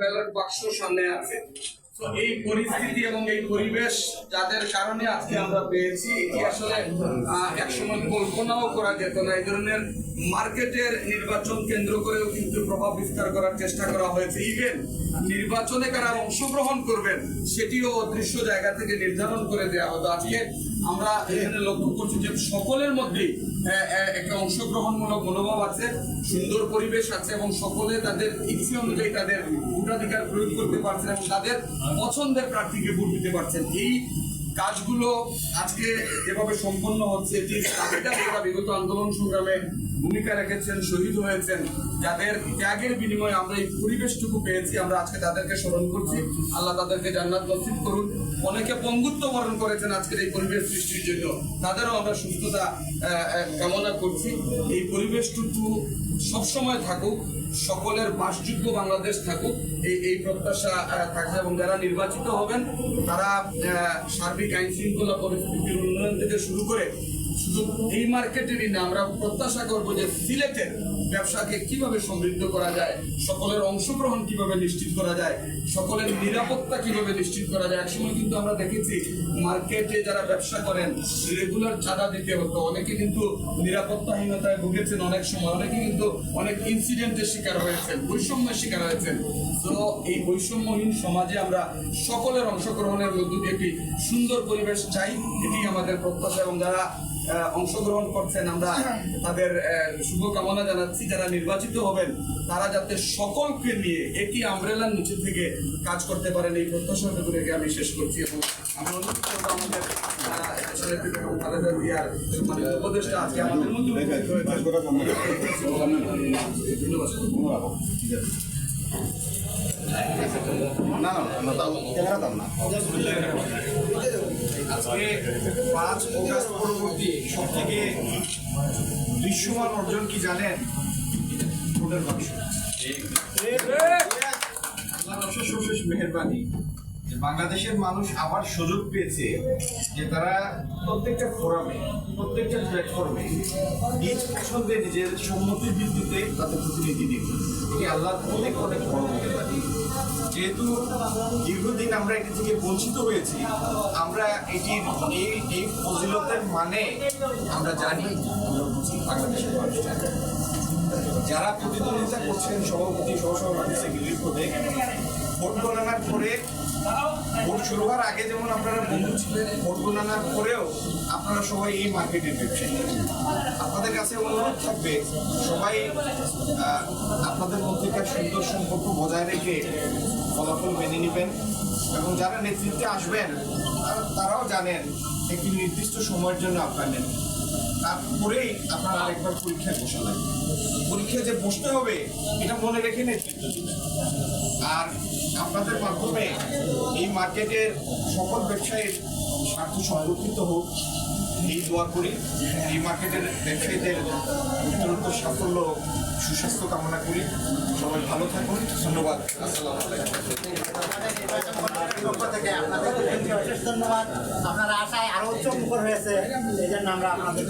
Ballot বাক্স সামনে আছে। এই পরিস্থিতি এবং এই পরিবেশ যাদের কারণে আজকে আমরা পেয়েছি, এটি আসলে একসময় কল্পনাও করা যেত না। এই ধরনের মার্কেটের নির্বাচন কেন্দ্র করেও কিন্তু প্রভাব বিস্তার করার চেষ্টা করা হয়েছে। ইভেন নির্বাচনে কারা অংশগ্রহণ করবেন, সেটিও অদৃশ্য জায়গা থেকে নির্ধারণ করে দেওয়া হতো। আজকে আমরা এখানে লক্ষ্য করছি যে সকলের মধ্যে একটা অংশগ্রহণমূলক মনোভাব আছে, সুন্দর পরিবেশ আছে এবং সকলে তাদের ইচ্ছে অনুযায়ী তাদের ভোটাধিকার প্রয়োগ করতে পারছেন এবং তাদের পছন্দের প্রার্থীকে ভোট দিতে পারছেন। এই কাজগুলো আজকে যেভাবে সম্পন্ন হচ্ছে ঠিক দাবিদার বিগত আন্দোলন সংগ্রামে ভূমিকা রেখেছেন, শহীদ হয়েছেন। যাদের ত্যাগের বিনিময়ে আমরা এই পরিবেশটুকু পেয়েছি, আমরা আজকে তাদেরকে স্মরণ করছি। আল্লাহ তাদেরকে জান্নাত নসিব করুন অনেকে পঙ্গুত্ব বরণ করেছেন আজকের এই পরিবেশ সৃষ্টির জন্য। তাদেরও আমরা সুস্থতা কামনা করছি। এই পরিবেশটুকু সবসময় থাকুক, সকলের বাসযোগ্য বাংলাদেশ থাকুক। এই এই প্রত্যাশা থাকবে এবং যারা নির্বাচিত হবেন, তারা সার্বিক আইন শৃঙ্খলা পরিস্থিতির উন্নয়ন থেকে শুরু করে এই মার্কেটেরই না আমরা প্রত্যাশা করব যে সিলেটের ব্যবসাকে কীভাবে সমৃদ্ধ করা যায়, সকলের অংশগ্রহণ কীভাবে নিশ্চিত করা যায়, সকলের নিরাপত্তা কীভাবে নিশ্চিত করা যায়। একসময় কিন্তু আমরা দেখেছি মার্কেটে যারা ব্যবসা করেন, রেগুলার চাঁদা দিতে হতো। অনেকে কিন্তু নিরাপত্তাহীনতায় ভুগেছেন অনেক সময়। অনেকে কিন্তু অনেক ইনসিডেন্টের শিকার হয়েছেন, বৈষম্যের শিকার হয়েছেন। তো এই বৈষম্যহীন সমাজে আমরা সকলের অংশগ্রহণের মধ্য দিয়ে একটি সুন্দর পরিবেশ চাই, এটি আমাদের প্রত্যাশা। এবং যারা অংশগ্রহণ করছেন। আমরা তাদের শুভকামনা জানাচ্ছি যারা নির্বাচিত হবেন তারা যাতে সকলকে নিয়ে একই আমব্রেলার নিচে থেকে কাজ করতে পারেন। এই প্রত্যাশা করে আমি শেষ করছি এবং আমি অনুরোধ করব আমাদের খালেদা জিয়ার সম্মানিত উপদেষ্টা আজকে আমাদের মধ্যে ধন্যবাদ। না দৃশ্যমান অর্জন কি জানেন ভোটের অশেষ মেহরবানি বাংলাদেশের মানুষ আবার সুযোগ পেয়েছে যে তারা প্রত্যেকটা ফোরামে, প্রত্যেকটা প্ল্যাটফর্মে নিজ পছন্দে নিজের সম্মতির ভিত্তিতে তাদের প্রতিনিধি দিবে। এটি আল্লাহর অনেক অনেক বড় মেহরবানি যেহেতু দীর্ঘদিন আমরা এটি থেকে বঞ্চিত হয়েছি, আমরা এটির এই এই ফজিলতের মানে আমরা জানি বাংলাদেশের মানুষ যারা প্রতিদ্বন্দ্বিতা করছেন, সভাপতি, সহসভাপতি, সেক্রেটারি পদে ভোট গণনার পরে ভোট শুরু হওয়ার আগে যেমন আপনারা বন্ধু ছিলেন ভোট গণনার পরেও আপনারা সবাই এই মার্কেটের ব্যবসায়ী আপনাদের কাছে অনুরোধ থাকবে, সবাই আপনাদের মধ্যেকার সুন্দর সম্পর্ক বজায় রেখে ফলাফল মেনে নেবেন এবং যারা নেতৃত্বে আসবেন তারাও জানেন একটি নির্দিষ্ট সময়ের জন্য আপনার নেন তারপরেই আপনার আরেকবার পরীক্ষায় বসা লাগবে পরীক্ষায় যে বসতে হবে, এটা মনে রেখে দিবেন আর আপনাদের মাধ্যমে এই মার্কেটের সকল ব্যবসায়ীর স্বার্থ সংরক্ষিত হোক, এই দোয়া করি। এই মার্কেটের ব্যবসায়ীদের উত্তরোত্তর সাফল্য, সুস্বাস্থ্য কামনা করি। সবাই ভালো থাকুন। ধন্যবাদ। আসসালামু আলাইকুম। অশেষ ধন্যবাদ আপনারা আশায় আরও উচ্চ মুখর হয়েছে এই জন্য আমরা আপনাদের